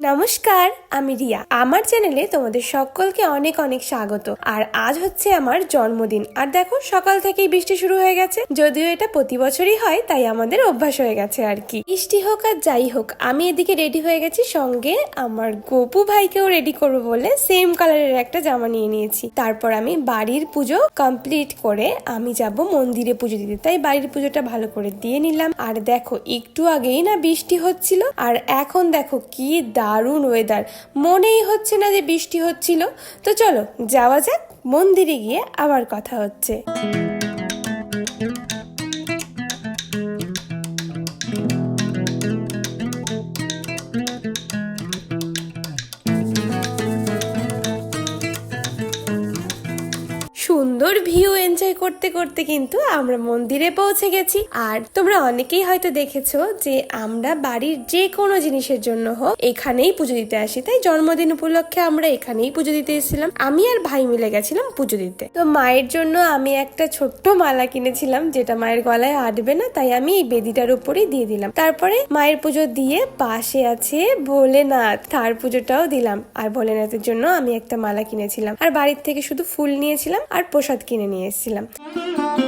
নমস্কার, আমি রিয়া। আমার চ্যানেলে তোমাদের সকলকে অনেক অনেক স্বাগত। আর আজ হচ্ছে আমার জন্মদিন। আর দেখো, সকাল থেকেই বৃষ্টি শুরু হয়ে গেছে। যদিও এটা প্রতি বছরই হয়, তাই আমাদের অভ্যাস হয়ে গেছে আর কি। বৃষ্টি হোক আর যাই হোক, আমি এদিকে রেডি হয়ে গেছি। সঙ্গে আমার গোপু ভাইকেও রেডি করব বলে সেম কালারের একটা জামা নিয়ে নিয়েছি। তারপর আমি বাড়ির পুজো কমপ্লিট করে আমি যাব মন্দিরে পুজো দিতে। তাই বাড়ির পুজোটা ভালো করে দিয়ে নিলাম। আর দেখো, একটু আগেই না বৃষ্টি হচ্ছিল। আর এখন দেখো, কি দারুণ ওয়েদার মনেই হচ্ছে না যে বৃষ্টি হচ্ছিল। তো চলো, যাওয়া যাক, মন্দিরে গিয়ে আবার কথা হচ্ছে। সুন্দর ভিউ এনজয় করতে করতে কিন্তু আমরা মন্দিরে পৌঁছে গেছি। আর তোমরা অনেকেই হয়তো দেখেছ যে আমরা বাড়ির যে কোনো জিনিসের জন্য হোক, এখানেই পুজো দিতে আসি। তাই জন্মদিন উপলক্ষে আমরা এখানেই পুজো দিতে এসেছিলাম। আমি আর ভাই মিলে গেছিলাম পুজো দিতে। তো মায়ের জন্য আমি একটা ছোট্ট মালা কিনেছিলাম, যেটা মায়ের গলায় আটবে না, তাই আমি এই বেদিটার উপরেই দিয়ে দিলাম। তারপরে মায়ের পুজো দিয়ে পাশে আছে ভোলেনাথ। তার পুজোটাও দিলাম। আর ভোলেনাথের জন্য আমি একটা মালা কিনেছিলাম। আর বাড়ির থেকে শুধু ফুল নিয়েছিলাম আর প্রসাদ কিনে নিয়ে এসেছিলাম। তো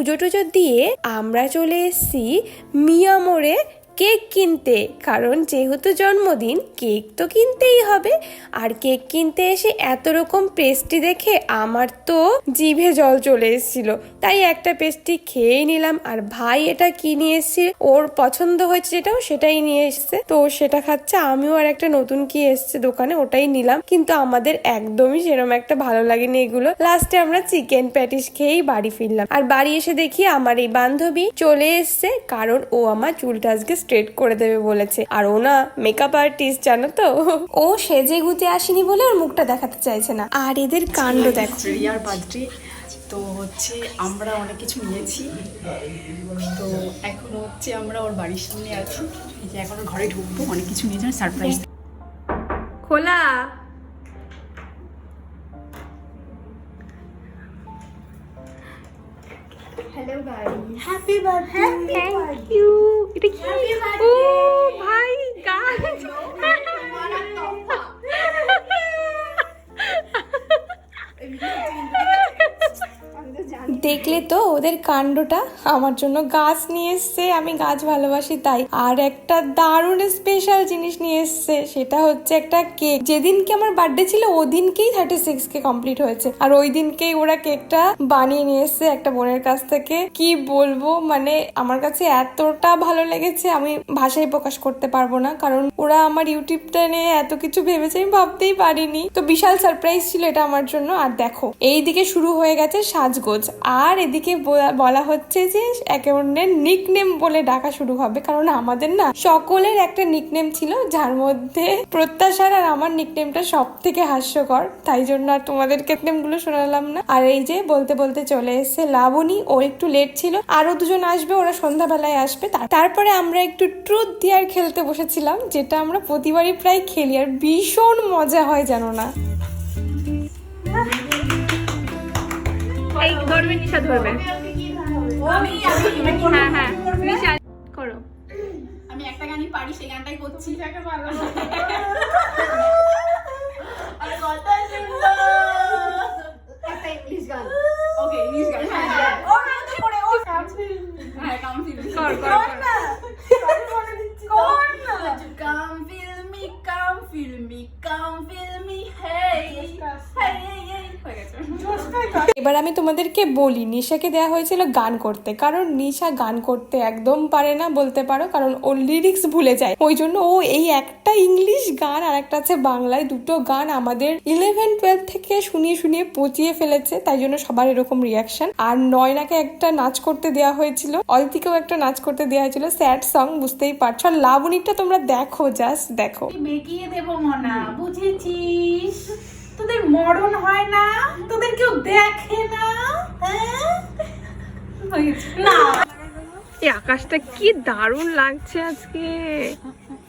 পুজো টুজো দিয়ে আমরা চলে এসেছি মিয়া মোড়ে কেক কিনতে, কারণ যেহেতু জন্মদিন, কেক তো কিনতেই হবে। আর কেক কিনতে এসে এত রকম পেস্ট্রি দেখে আমার তো জিভে জল চলে এসেছিল। তাই একটা পেস্ট্রি খেয়েই নিলাম। আর ভাই এটা কি নিয়ে এসছে ওর পছন্দ হয়েছে যেটাও সেটাই নিয়ে এসছে। তো সেটা খাচ্ছে, আমিও আর একটা নতুন কি এসছে দোকানে, ওটাই নিলাম। কিন্তু আমাদের একদমই সেরকম একটা ভালো লাগেনি এগুলো। লাস্টে আমরা চিকেন প্যাটিস খেয়েই বাড়ি ফিরলাম। আর বাড়ি এসে দেখি আমার এই বান্ধবী চলে এসছে, কারণ ও আমার চুলটা আজকে স্ট্রেট করে দেবে বলেছে। আর ও না মেকআপ আর্টিস্ট জানো তো? ও সেজে গুতে আসেনি বলে ওর মুখটা দেখাতে চাইছে না। আর এদের কাণ্ড দেখো। রিয়ার বার্থডে তো হচ্ছে আমরা অনেক কিছু নিয়েছি। তো এখন হচ্ছে আমরা ওর বাড়ির সামনে আছি। যে এখন ওর ঘরে ঢুকবো অনেক কিছু নিয়ে যাবে সারপ্রাইজ খোলা। থ্যাংক ইউ এটা কি ও ভাই গাছ দেখলে তো ওদের কাণ্ডটা আমার জন্য গাছ নিয়ে এসছে, আমি গাছ ভালোবাসি তাই। আর একটা দারুণ স্পেশাল জিনিস নিয়ে এসছে, সেটা হচ্ছে একটা কেক যেদিনকে আমার বার্থডে ছিল, ওদিনকেই থার্টি সিক্স কে কমপ্লিট হয়েছে। আর ওই দিনকেই ওরা কেকটা বানিয়ে নিয়ে এসছে একটা বোনের কাছ থেকে। কি বলব মানে আমার কাছে এতটা ভালো লেগেছে, আমি ভাষায় প্রকাশ করতে পারব না। কারণ ওরা আমার ইউটিউবটা নিয়ে এত কিছু ভেবেছে, আমি ভাবতেই পারিনি। তো বিশাল সারপ্রাইজ ছিল এটা আমার জন্য। আর দেখো এই দিকে শুরু হয়ে গেছে সাজগোজ। আর এদিকে বলা- হচ্ছে যে একে অন্যের নিকনেম বলে ডাকা শুরু হবে। কারণ আমাদের না সকলের একটা নিকনেম ছিল, যার মধ্যে প্রত্যাশার আর আমার নিকনেমটা সব থেকে হাস্যকর। তাই জন্য আর তোমাদেরকে নিকনেমগুলো শোনালাম না। আর এই যে বলতে বলতে চলে এসেছে লাবণী। ও একটু লেট ছিল। আরও দুজন আসবে, ওরা সন্ধ্যাবেলায় আসবে। তারপরে আমরা একটু ট্রুথ দিয়ার খেলতে বসেছিলাম, যেটা আমরা প্রতিবারই প্রায় খেলি। আর ভীষণ মজা হয়, জানো না? এই ধরবে নিশা ধরবে। হ্যাঁ হ্যাঁ নিশা করো। আমি একটা গানই পারি সেই গানটাই করছি। ইংলিশ গান। হ্যাঁ হ্যাঁ কর কর কর। এবার আমি তোমাদেরকে বলি, নিশাকে দেওয়া হয়েছিল গান করতে। কারণ নিশা গান করতে একদম পারে না বলতে পারো, কারণ ও লিরিক্স ভুলে যায়। ওই জন্য ও এই একটা ইংলিশ গান আর একটা আছে বাংলায়, দুটো গান আমাদের ইলেভেন টুয়েলভ থেকে শুনিয়ে শুনিয়ে পচিয়ে ফেলেছে, তাই জন্য সবার এরকম রিয়াকশন আর নয়নাকে একটা নাচ করতে দেওয়া হয়েছিল, অদিতিকেও একটা নাচ করতে দেওয়া হয়েছিল স্যাড সং বুঝতেই পারছ। আর লাবণীটা তোমরা দেখো জাস্ট দেখো। মেকিয়ে দেব মনা, বুঝেছিস? তোদের মরণ হয় না? তোদের কেউ দেখে না? হ্যাঁ? এই আকাশটা কি দারুণ লাগছে আজকে।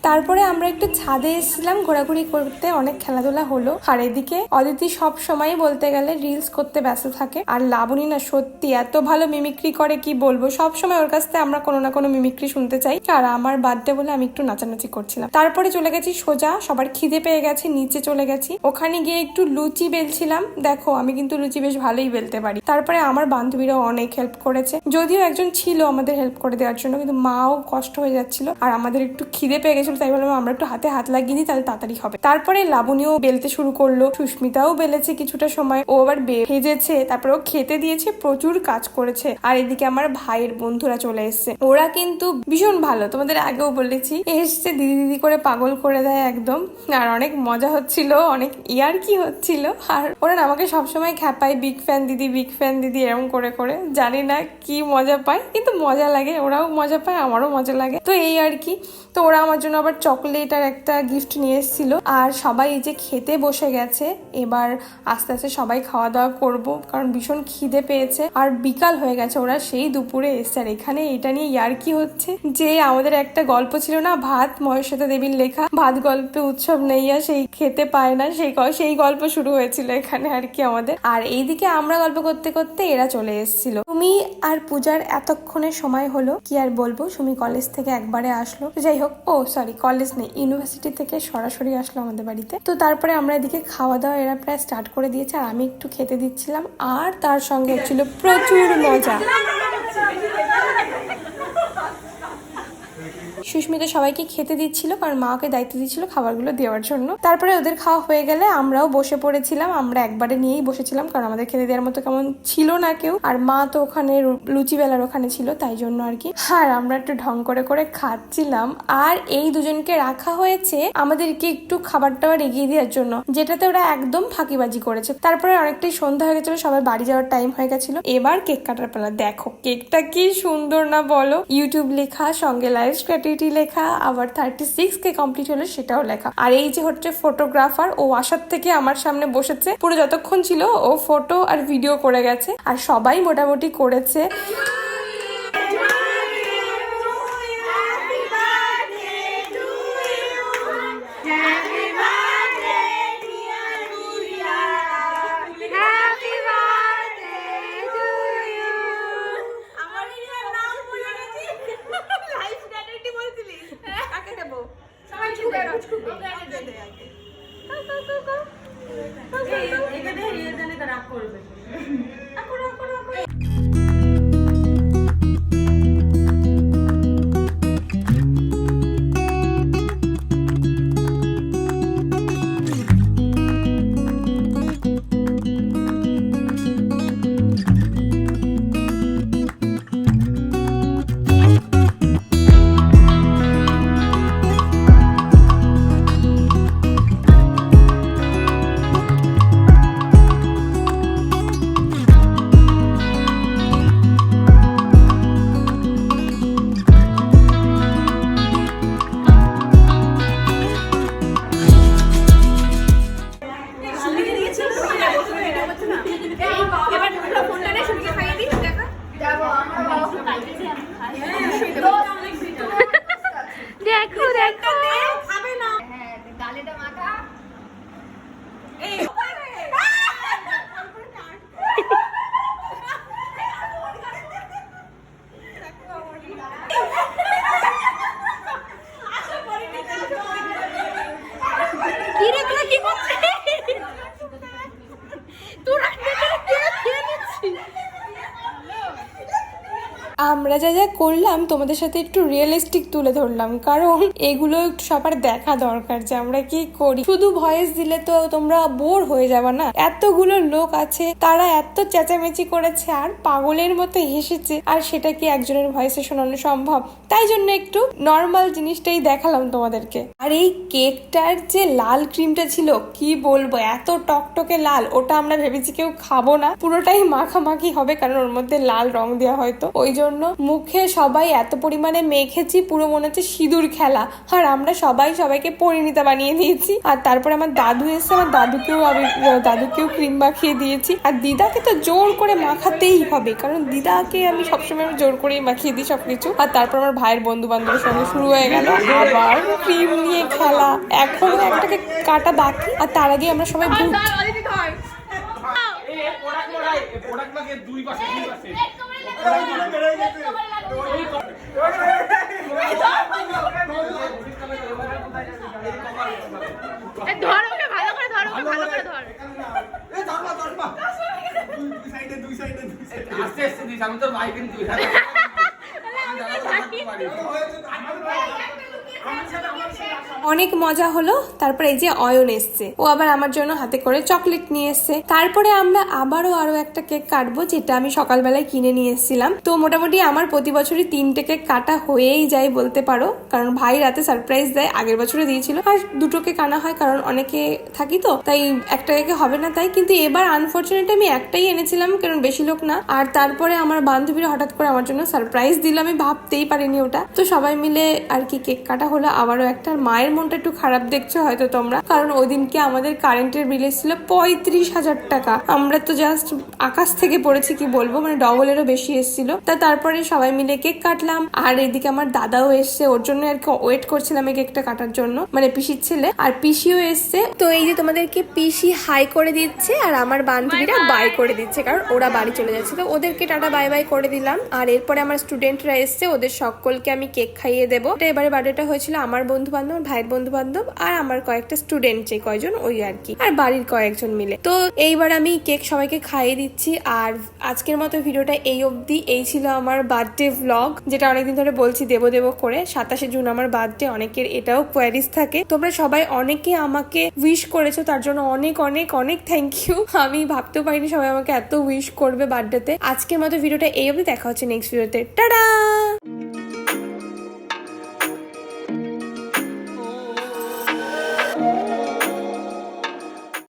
তারপরে আমরা একটু ছাদে এসেছিলাম, ঘোরাঘুরি করতে অনেক খেলাধুলা হলো। আর এদিকে অদিতি সব সময় বলতে গেলে রিলস করতে ব্যস্ত থাকে। আর লাবণী না সত্যি এত ভালো মিমিক্রি করে, কি বলব? সব সময় ওর কাছ থেকে আমরা কোনো না কোনো মিমিক্রি শুনতে চাই। আর আমার বার্থডে বলে আমি একটু নাচানাচি করছিলাম। তারপরে চলে গেছি সোজা, সবার খিদে পেয়ে গেছে, নিচে চলে গেছি। ওখানে গিয়ে একটু লুচি বেলছিলাম। দেখো, আমি কিন্তু লুচি বেশ ভালোই বেলতে পারি। তারপরে আমার বান্ধবীরাও অনেক হেল্প করেছে। যদিও একজন ছিল আমাদের হেল্প করে দেওয়ার জন্য, কিন্তু মাও কষ্ট হয়ে যাচ্ছিল। আর আমাদের একটু খিদে পেয়ে গেছিল তাই বললাম, আমরা একটু হাতে হাত লাগিয়ে দিই, তাহলে তাড়াতাড়ি হবে। তারপরে লাবণীও বেলতে শুরু করল। সুস্মিতাও বেলেছে কিছুটা সময়। ও আবার ভেজেছে, তারপরে ও খেতে দিয়েছে, প্রচুর কাজ করেছে। আর এদিকে আমার ভাইয়ের বন্ধুরা চলে এসছে। ওরা কিন্তু ভীষণ ভালো। তোমাদের আগেও বলেছি এসছে দিদি দিদি করে পাগল করে দেয় একদম। আর অনেক মজা হচ্ছিল, অনেক ইয়ার কি হচ্ছিল। আর ওরা আমাকে সবসময় খ্যাপায়, বিগ ফ্যান দিদি, বিগ ফ্যান দিদি এরকম করে করে। জানি না কি মজা পায়, কিন্তু মজা লাগে। ওরাও মজা পায়, আমারও মজা লাগে। তো এই আর কি। তো ওরা আমার জন্য আবার চকলেট আর একটা গিফট নিয়ে এসেছিল। আর সবাই এই যে খেতে বসে গেছে, এবার আস্তে আস্তে সবাই খাওয়া দাওয়া করব, কারণ ভীষণ খিদে পেয়েছে। আর বিকাল হয়ে গেছে, ওরা সেই দুপুরে এসছে। আর এখানে এটা নিয়ে ইয়ার কি হচ্ছে? যে আমাদের একটা গল্প ছিল না, ভাত মহেশ্বতা দেবীর লেখা, ভাত গল্পে উৎসব নেইয়া সেই খেতে পায় না, সেই সেই গল্প শুরু হয়েছিল এখানে আর কি আমাদের। আর এইদিকে আমরা গল্প করতে করতে এরা চলে এসেছিল। তুমি আর পূজার এতক্ষণের সময় হলো, কি আর বলব? সুমি কলেজ থেকে একবারে আসলো। যাই হোক, ও সরি কলেজ নেই ইউনিভার্সিটি থেকে সরাসরি আসলো আমাদের বাড়িতে। তো তারপরে আমরা এদিকে খাওয়া দাওয়া এরা প্রায় স্টার্ট করে দিয়েছে, আর আমি একটু খেতে দিচ্ছিলাম, আর তার সঙ্গে ছিল প্রচুর মজা। সুস্মিতা সবাইকে খেতে দিচ্ছিল, কারণ মাকে দায়িত্ব দিচ্ছিল খাবারগুলো দেওয়ার জন্য। তারপরে ওদের খাওয়া হয়ে গেলে আমরাও বসে পড়েছিলাম, আমরা একবারে নিয়েই বসেছিলাম, কারণ আমাদের খেতে দেওয়ার মতো কেমন ছিল না কেউ। আর মা তো ওখানে লুচি বেলার ওখানে ছিল, তাই জন্য আর কি। আর আমরা একটু ঢং করে করে খাচ্ছিলাম। আর এই দুজনকে রাখা হয়েছে আমাদেরকে একটু খাবার টাবার এগিয়ে দেওয়ার জন্য, যেটাতে ওরা একদম ফাঁকিবাজি করেছে। তারপরে অনেকটাই সন্ধ্যা হয়ে গেছিল, সবাই বাড়ি যাওয়ার টাইম হয়ে গেছিল। এবার কেক কাটার পালা। দেখো, কেকটা কি সুন্দর না বলো? ইউটিউব লেখা, সঙ্গে লাইভ স্ট্র্যাটেজি লেখা, আবার থার্টি সিক্স কে কমপ্লিট হলো সেটাও লেখা। আর এই যে হচ্ছে ফটোগ্রাফার ও আসার থেকে আমার সামনে বসেছে। পুরো যতক্ষণ ছিল ও ফটো আর ভিডিও করে গেছে। আর সবাই মোটামুটি করেছে। করবে আমরা যা যা করলাম তোমাদের সাথে একটু রিয়েলিস্টিক তুলে ধরলাম। কারণ এগুলো একটু সবার দেখা দরকার যে আমরা কি করি। শুধু ভয়েস দিলে তো তোমরা বোর হয়ে যাবে না। এতগুলো লোক আছে, তারা এত চেঁচামেচি করেছে, আর পাগলের মতো হেসেছে, আর সেটা কি একজনের ভয়েসে শোনানো সম্ভব? তাই জন্য একটু নর্মাল জিনিসটাই দেখালাম তোমাদেরকে। আর এই কেকটার যে লাল ক্রিমটা ছিল, কি বলব? এত টকটকে লাল, ওটা আমরা ভেবেছি কেউ খাব না। পুরোটাই মাখামাখি হবে, কারণ ওর মধ্যে লাল রং দেওয়া হয়তো। ওই জন্য মুখে সবাই এত পরিমাণে মেখেছি পুরো মনে হচ্ছে সিঁদুর খেলা আর আমরা সবাই সবাইকে পরিণীতা বানিয়ে দিয়েছি আর তারপরে আমার দাদু এসে আমার দাদুকেও আমি দাদুকেও ক্রিম মাখিয়ে দিয়েছি আর দিদাকে তো জোর করে মাখাতেই হবে কারণ দিদাকে আমি সবসময় আমি জোর করেই মাখিয়ে দিই সব কিছু আর তারপর আমার ভাইয়ের বন্ধু বান্ধবের সঙ্গে শুরু হয়ে গেল আবার ক্রিম নিয়ে খেলা এখনও একটাকে কাটা বাকি আর তার আগে আমরা সবাই ভূত দুই পাশে দুই পাশে ধর ওকে ভালো করে ধর ওকে ভালো করে ধর আস্তে আস্তে দিস আমি তোর ভাই কিন্তু অনেক মজা হলো, তারপরে এই যে অয়ন এসছে। ও আবার আমার জন্য হাতে করে চকলেট নিয়ে এসছে। তারপরে আমরা আবারও আরও একটা কেক কাটবো, যেটা আমি সকালবেলায় কিনে নিয়ে এসেছিলাম। তো মোটামুটি আমার প্রতি বছরই তিনটে কেক কাটা হয়েই যায় বলতে পারো, কারণ ভাই রাতে সারপ্রাইজ দেয়, আগের বছরে দিয়েছিল। আর দুটো কেক আনা হয়, কারণ অনেকে থাকি তো, তাই একটা কেকে হবে না তাই। কিন্তু এবার আনফর্চুনেট আমি একটাই এনেছিলাম, কারণ বেশি লোক না। আর তারপরে আমার বান্ধবীরা হঠাৎ করে আমার জন্য সারপ্রাইজ দিল, আমি ভাবতেই পারিনি ওটা। তো সবাই মিলে আর কি কেক কাটা হলো, আবারও একটা। আর মায়ের মনটা একটু খারাপ দেখছ হয়তো তোমরা? কারণ ওই দিনকে আমাদের কারেন্টের বিল এসেছিল পঁয়ত্রিশ হাজার টাকা। আমরা তো জাস্ট আকাশ থেকে পড়েছি, কি বলব? মানে ডবলেরও বেশি এসেছিল। তা তারপরে সবাই মিলে কেক কাটলাম। আর এদিকে আমার দাদাও এসছে। ওর জন্য আর কি ওয়েট করছিলাম এই কেকটা কাটার জন্য। মানে পিসির ছেলে। আর পিসিও এসছে। তো এই যে তোমাদেরকে পিসি হাই করে দিচ্ছে, আর আমার বান্ধবীরা বাই করে দিচ্ছে। কারণ ওরা বাড়ি চলে যাচ্ছে। তো ওদেরকে টাটা বাই বাই করে দিলাম। আর এরপরে আমার স্টুডেন্টরা এসছে। ওদের সকলকে আমি কেক খাইয়ে দেবো। এবারে বার্থডেটা হয়েছিল আমার বন্ধু বান্ধব ভাইয়ের বন্ধু বান্ধব আর আমার কয়েকটা স্টুডেন্ট যে কয়জন, ওই আর কি। আর বাড়ির কয়েকজন মিলে। তো এইবার আমি কেক সবাইকে খাইয়ে দিচ্ছি। আর আজকের মতো ভিডিওটা এই অবধি। এই ছিল আমার বার্থডে ভ্লগ যেটা অনেকদিন ধরে বলছি দেবো দেবো করে। সাতাশে জুন আমার বার্থডে অনেকের এটাও কোয়ারিজ থাকে। তোমরা সবাই অনেকে আমাকে উইশ করেছ, তার জন্য অনেক অনেক অনেক থ্যাংক ইউ আমি ভাবতেও পারিনি সবাই আমাকে এত উইশ করবে বার্থডেতে আজকের মতো ভিডিওটা এই অবধি। দেখা হচ্ছে নেক্সট ভিডিওতে টাটা